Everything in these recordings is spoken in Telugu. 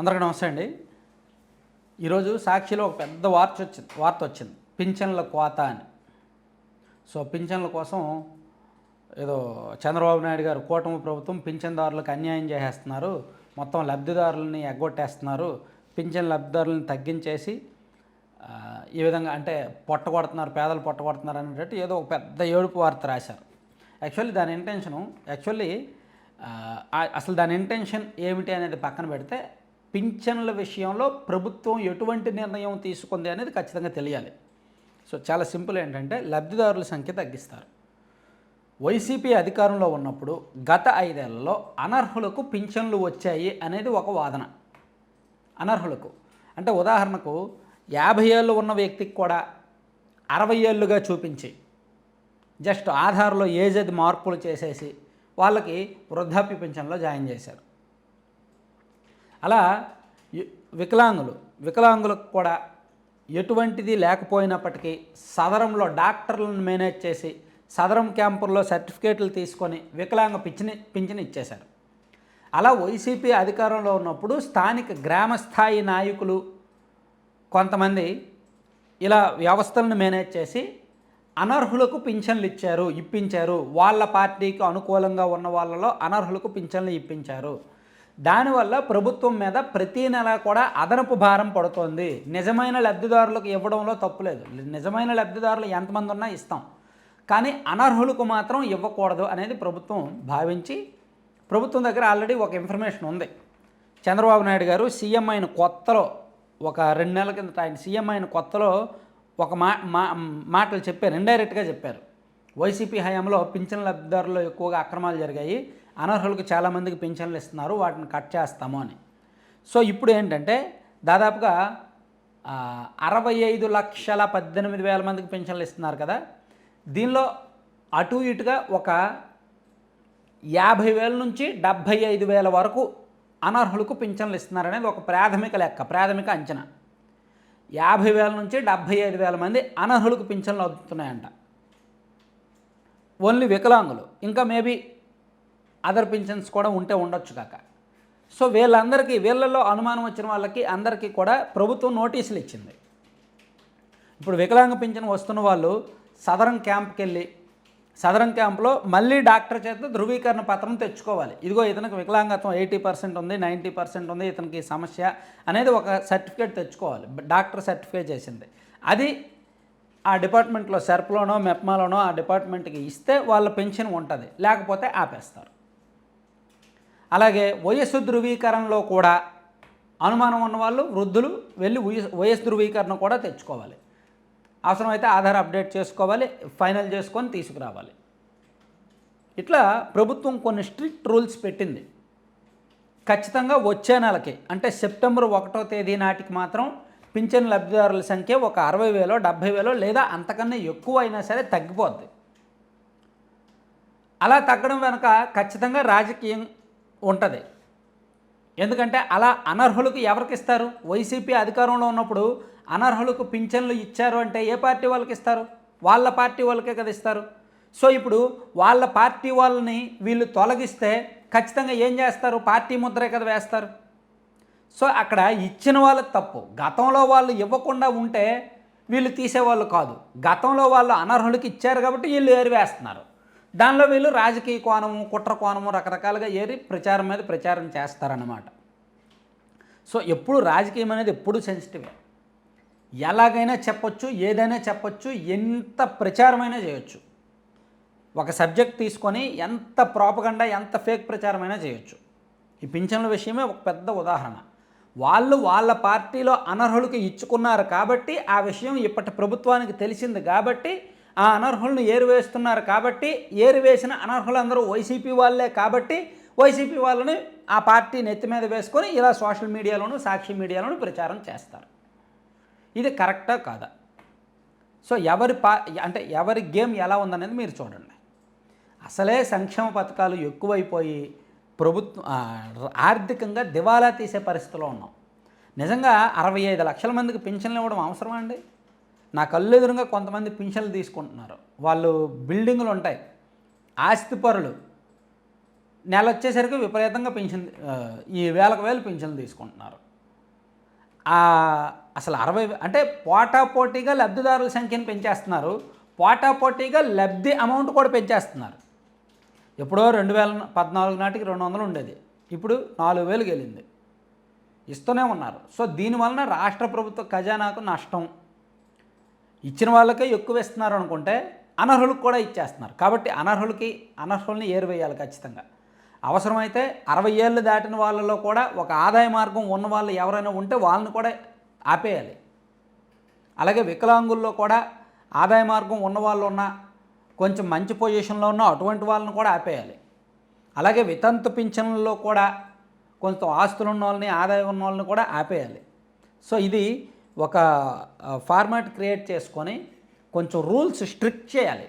అందరికీ నమస్తే అండి. ఈరోజు సాక్షిలో ఒక పెద్ద వార్త వచ్చింది వార్త వచ్చింది. పింఛన్ల కోత అని. సో పింఛన్ల కోసం ఏదో చంద్రబాబు నాయుడు గారు కూటమి ప్రభుత్వం పింఛన్దారులకు అన్యాయం చేసేస్తున్నారు. మొత్తం లబ్ధిదారులని ఎగ్గొట్టేస్తున్నారు. పింఛన్ లబ్ధిదారులను తగ్గించేసి ఈ విధంగా అంటే పొట్ట కొడుతున్నారు పేదలు పొట్ట కొడుతున్నారు అనేటట్టు ఏదో ఒక పెద్ద ఏడుపు వార్త రాశారు. యాక్చువల్లీ దాని ఇంటెన్షను యాక్చువల్లీ అసలు దాని ఇంటెన్షన్ ఏమిటి అనేది పక్కన పెడితే పింఛన్ల విషయంలో ప్రభుత్వం ఎటువంటి నిర్ణయం తీసుకుంది అనేది ఖచ్చితంగా తెలియాలి. సో చాలా సింపుల్ ఏంటంటే లబ్ధిదారుల సంఖ్య తగ్గిస్తారు. వైసీపీ అధికారంలో ఉన్నప్పుడు గత ఐదేళ్ళలో అనర్హులకు పింఛన్లు వచ్చాయి అనేది ఒక వాదన. అనర్హులకు. అంటే ఉదాహరణకు యాభై ఏళ్ళు ఉన్న వ్యక్తికి కూడా అరవై ఏళ్ళుగా చూపించి జస్ట్ ఆధార్లో ఏజ్ అది మార్పులు చేసేసి వాళ్ళకి వృద్ధాప్య పింఛన్లో జాయిన్ చేశారు. అలా వికలాంగులు వికలాంగులకు కూడా ఎటువంటిది లేకపోయినప్పటికీ సదరంలో డాక్టర్లను మేనేజ్ చేసి సదరం క్యాంపుల్లో సర్టిఫికేట్లు తీసుకొని వికలాంగ పింఛని పింఛని ఇచ్చేశారు. అలా వైసీపీ అధికారంలో ఉన్నప్పుడు స్థానిక గ్రామ స్థాయి నాయకులు కొంతమంది ఇలా వ్యవస్థలను మేనేజ్ చేసి అనర్హులకు పింఛన్లు ఇచ్చారు ఇప్పించారు. వాళ్ళ పార్టీకి అనుకూలంగా ఉన్న వాళ్ళలో అనర్హులకు పింఛన్లు ఇప్పించారు. దానివల్ల ప్రభుత్వం మీద ప్రతీ నెల కూడా అదనపు భారం పడుతోంది. నిజమైన లబ్ధిదారులకు ఇవ్వడంలో తప్పులేదు నిజమైన లబ్ధిదారులు ఎంతమంది ఉన్నా ఇస్తాం. కానీ అనర్హులకు మాత్రం ఇవ్వకూడదు అనేది ప్రభుత్వం భావించి ప్రభుత్వం దగ్గర ఆల్రెడీ ఒక ఇన్ఫర్మేషన్ ఉంది. చంద్రబాబు నాయుడు గారు సీఎం అయిన కొత్తలో ఒక రెండు నెలల కిందట ఆయన సీఎం అయిన కొత్తలో ఒక మా మా మాటలు చెప్పారు. ఇండైరెక్ట్గా చెప్పారు. వైసీపీ హయాంలో పింఛన్ లబ్ధిదారులు ఎక్కువగా అక్రమాలు జరిగాయి. అనర్హులకు చాలామందికి పింఛన్లు ఇస్తున్నారు వాటిని కట్ చేస్తాము అని. సో ఇప్పుడు ఏంటంటే దాదాపుగా అరవై ఐదు లక్షల పద్దెనిమిది వేల మందికి పింఛన్లు ఇస్తున్నారు కదా. దీనిలో అటు ఇటుగా ఒక యాభై వేల నుంచి డెబ్భై ఐదు వేల వరకు అనర్హులకు పింఛన్లు ఇస్తున్నారనేది ఒక ప్రాథమిక లెక్క ప్రాథమిక అంచనా. యాభై వేల నుంచి డెబ్భై ఐదు వేల మంది అనర్హులకు పింఛన్లు అందుతున్నాయంట ఓన్లీ వికలాంగులు. ఇంకా మేబీ అదర్ పింఛన్స్ కూడా ఉంటే ఉండొచ్చు కాక. సో వీళ్ళందరికీ వీళ్ళల్లో అనుమానం వచ్చిన వాళ్ళకి అందరికీ కూడా ప్రభుత్వం నోటీసులు ఇచ్చింది. ఇప్పుడు వికలాంగ పింఛన్ వస్తున్న వాళ్ళు సదరం క్యాంప్కి వెళ్ళి సదరం క్యాంప్లో మళ్ళీ డాక్టర్ చేత ధృవీకరణ పత్రం తెచ్చుకోవాలి. ఇదిగో ఇతనికి వికలాంగత్వం ఎయిటీ పర్సెంట్ ఉంది నైంటీ పర్సెంట్ ఉంది ఇతనికి సమస్య అనేది ఒక సర్టిఫికేట్ తెచ్చుకోవాలి. డాక్టర్ సర్టిఫికేట్ చేసింది. అది ఆ డిపార్ట్మెంట్లో సెర్ప్లోనో మెప్మాలోనో ఆ డిపార్ట్మెంట్కి ఇస్తే వాళ్ళ పెన్షన్ ఉంటుంది. లేకపోతే ఆపేస్తారు. అలాగే వయస్సు ధృవీకరణలో కూడా అనుమానం ఉన్నవాళ్ళు వృద్ధులు వెళ్ళి వయస్- వయస్సు ధృవీకరణ కూడా తెచ్చుకోవాలి. అవసరమైతే ఆధార్ అప్డేట్ చేసుకోవాలి ఫైనల్ చేసుకొని తీసుకురావాలి. ఇట్లా ప్రభుత్వం కొన్ని స్ట్రిక్ట్ రూల్స్ పెట్టింది. ఖచ్చితంగా వచ్చే నెలకి అంటే సెప్టెంబర్ ఒకటో తేదీ నాటికి మాత్రం పింఛన్ లబ్ధిదారుల సంఖ్య ఒక అరవై వేలో డెబ్భై వేలో లేదా అంతకన్నా ఎక్కువ అయినా సరే తగ్గిపోద్ది. అలా తగ్గడం వెనుక ఖచ్చితంగా రాజకీయం ఉంటుంది. ఎందుకంటే అలా అనర్హులకు ఎవరికి ఇస్తారు? వైసీపీ అధికారంలో ఉన్నప్పుడు అనర్హులకు పింఛన్లు ఇచ్చారు అంటే ఏ పార్టీ వాళ్ళకి ఇస్తారు? వాళ్ళ పార్టీ వాళ్ళకే కదా ఇస్తారు. సో ఇప్పుడు వాళ్ళ పార్టీ వాళ్ళని వీళ్ళు తొలగిస్తే ఖచ్చితంగా ఏం చేస్తారు? పార్టీ ముద్రే కదా వేస్తారు. సో అక్కడ ఇచ్చిన వాళ్ళకి తప్పు. గతంలో వాళ్ళు ఇవ్వకుండా ఉంటే వీళ్ళు తీసేవాళ్ళు కాదు. గతంలో వాళ్ళు అనర్హులకి ఇచ్చారు కాబట్టి వీళ్ళు ఏరివేస్తున్నారు దానిలో వీళ్ళు రాజకీయ కోణము కుట్ర కోణము రకరకాలుగా ఏరి ప్రచారం మీద ప్రచారం చేస్తారన్నమాట. సో ఎప్పుడు రాజకీయం అనేది ఎప్పుడు సెన్సిటివే ఎలాగైనా చెప్పొచ్చు ఏదైనా చెప్పొచ్చు ఎంత ప్రచారమైనా చేయొచ్చు. ఒక సబ్జెక్ట్ తీసుకొని ఎంత ప్రాపగండా ఎంత ఫేక్ ప్రచారమైనా చేయొచ్చు. ఈ పింఛన్ల విషయమే ఒక పెద్ద ఉదాహరణ. వాళ్ళు వాళ్ళ పార్టీలో అనర్హులకు ఇచ్చుకున్నారు కాబట్టి ఆ విషయం ఇప్పటి ప్రభుత్వానికి తెలిసింది కాబట్టి ఆ అనర్హులను ఏరివేస్తున్నారు కాబట్టి ఏరివేసిన అనర్హులందరూ వైసీపీ వాళ్ళే కాబట్టి వైసీపీ వాళ్ళని ఆ పార్టీ నెత్తి మీద వేసుకొని ఇలా సోషల్ మీడియాలోను సాక్షి మీడియాలోను ప్రచారం చేస్తారు. ఇది కరెక్టా కాదా? సో ఎవరి పా అంటే ఎవరి గేమ్ ఎలా ఉందనేది మీరు చూడండి. అసలే సంక్షేమ పథకాలు ఎక్కువైపోయి ప్రభుత్వం ఆర్థికంగా దివాలా తీసే పరిస్థితిలో ఉన్నాం. నిజంగా అరవై ఐదు లక్షల మందికి పింఛన్లు ఇవ్వడం అవసరమా అండి? నా కళ్ళు ఎదురుగా కొంతమంది పింఛన్లు తీసుకుంటున్నారు. వాళ్ళు బిల్డింగులు ఉంటాయి. ఆస్తిపరులు నెల వచ్చేసరికి విపరీతంగా పెన్షన్ ఈ వేలకు వేలు పెన్షన్లు తీసుకుంటున్నారు. అసలు అరవై అంటే పోటాపోటీగా లబ్ధిదారుల సంఖ్యను పెంచేస్తున్నారు. పోటాపోటీగా లబ్ధి అమౌంట్ కూడా పెంచేస్తున్నారు. ఎప్పుడో రెండు వేల పద్నాలుగు నాటికి రెండు వందలు ఉండేది. ఇప్పుడు నాలుగు వేలు వెళ్ళింది. ఇస్తూనే ఉన్నారు. సో దీనివలన రాష్ట్ర ప్రభుత్వ ఖజానాకు నష్టం. ఇచ్చిన వాళ్ళకే ఎక్కువ ఇస్తున్నారు అనుకుంటే అనర్హులకు కూడా ఇచ్చేస్తున్నారు. కాబట్టి అనర్హులకి అనర్హుల్ని ఏరువేయాలి ఖచ్చితంగా. అవసరమైతే అరవై ఏళ్ళు దాటిన వాళ్ళలో కూడా ఒక ఆదాయ మార్గం ఉన్న వాళ్ళు ఎవరైనా ఉంటే వాళ్ళని కూడా ఆపేయాలి. అలాగే వికలాంగుల్లో కూడా ఆదాయ మార్గం ఉన్న వాళ్ళు ఉన్న కొంచెం మంచి పొజిషన్లో ఉన్న అటువంటి వాళ్ళని కూడా ఆపేయాలి. అలాగే వితంతు పింఛన్లలో కూడా కొంచెం ఆస్తులు ఉన్న వాళ్ళని ఆదాయం ఉన్న వాళ్ళని కూడా ఆపేయాలి. సో ఇది ఒక ఫార్మాట్ క్రియేట్ చేసుకొని కొంచెం రూల్స్ స్ట్రిక్ట్ చేయాలి.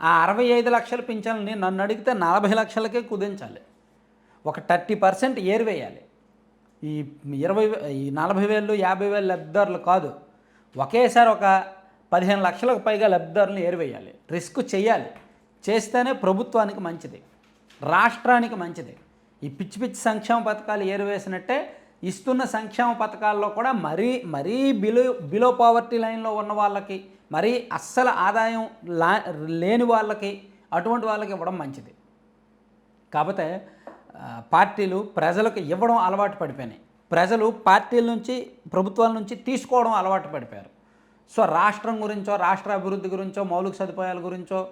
ఆ అరవై ఐదు లక్షల పింఛన్లని నన్ను అడిగితే నలభై లక్షలకే కుదించాలి. ఒక థర్టీ పర్సెంట్ ఏరివేయాలి ఈ ఇరవై ఈ నలభై వేలు యాభై వేలు లబ్ధిదారులు కాదు. ఒకేసారి ఒక పదిహేను లక్షలకు పైగా లబ్ధిదారులను ఏరివేయాలి రిస్క్ చేయాలి. చేస్తేనే ప్రభుత్వానికి మంచిది. రాష్ట్రానికి మంచిది. ఈ పిచ్చి పిచ్చి సంక్షేమ పథకాలు ఏరివేసినట్టే ఇస్తున్న సంక్షేమ పథకాల్లో కూడా మరీ మరీ బిలో బిలో పావర్టీ లైన్లో ఉన్న వాళ్ళకి మరీ అస్సలు ఆదాయం లా లేని వాళ్ళకి అటువంటి వాళ్ళకి ఇవ్వడం మంచిది. కాకపోతే పార్టీలు ప్రజలకు ఇవ్వడం అలవాటు పడిపోయినాయి. ప్రజలు పార్టీల నుంచి ప్రభుత్వాల నుంచి తీసుకోవడం అలవాటు పడిపోయారు. సో రాష్ట్రం గురించో రాష్ట్ర అభివృద్ధి గురించో మౌలిక సదుపాయాల గురించో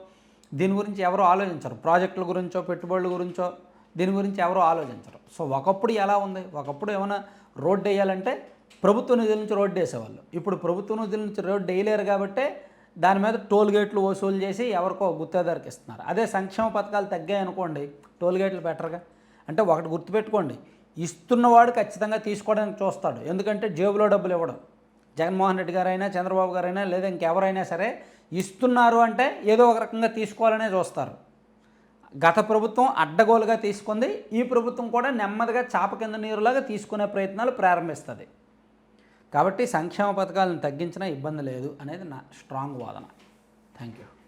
దీని గురించి ఎవరు ఆలోచించరు. ప్రాజెక్టుల గురించో పెట్టుబడుల గురించో దీని గురించి ఎవరూ ఆలోచించరు. సో ఒకప్పుడు ఎలా ఉంది? ఒకప్పుడు ఏమైనా రోడ్డు వేయాలంటే ప్రభుత్వ నిధుల నుంచి రోడ్డు వేసేవాళ్ళు. ఇప్పుడు ప్రభుత్వ నిధుల నుంచి రోడ్డు వేయలేరు కాబట్టి దాని మీద టోల్ గేట్లు వసూలు చేసి ఎవరికో గుత్తేదారికి ఇస్తున్నారు. అదే సంక్షేమ పథకాలు తగ్గాయనుకోండి టోల్ గేట్లు బెటర్గా. అంటే ఒకటి గుర్తుపెట్టుకోండి ఇస్తున్నవాడు ఖచ్చితంగా తీసుకోవడానికి చూస్తాడు. ఎందుకంటే జేబులో డబ్బులు ఇవ్వడం. జగన్మోహన్ రెడ్డి గారైనా చంద్రబాబు గారైనా లేదా ఇంకెవరైనా సరే ఇస్తున్నారు అంటే ఏదో ఒక రకంగా తీసుకోవాలనే చూస్తారు. గత ప్రభుత్వం అడ్డగోలుగా తీసుకుంది. ఈ ప్రభుత్వం కూడా నెమ్మదిగా చాప కింద నీరులాగా తీసుకునే ప్రయత్నాలు ప్రారంభిస్తుంది. కాబట్టి సంక్షేమ పథకాలను తగ్గించినా ఇబ్బంది లేదు అనేది నా స్ట్రాంగ్ వాదన. Thank you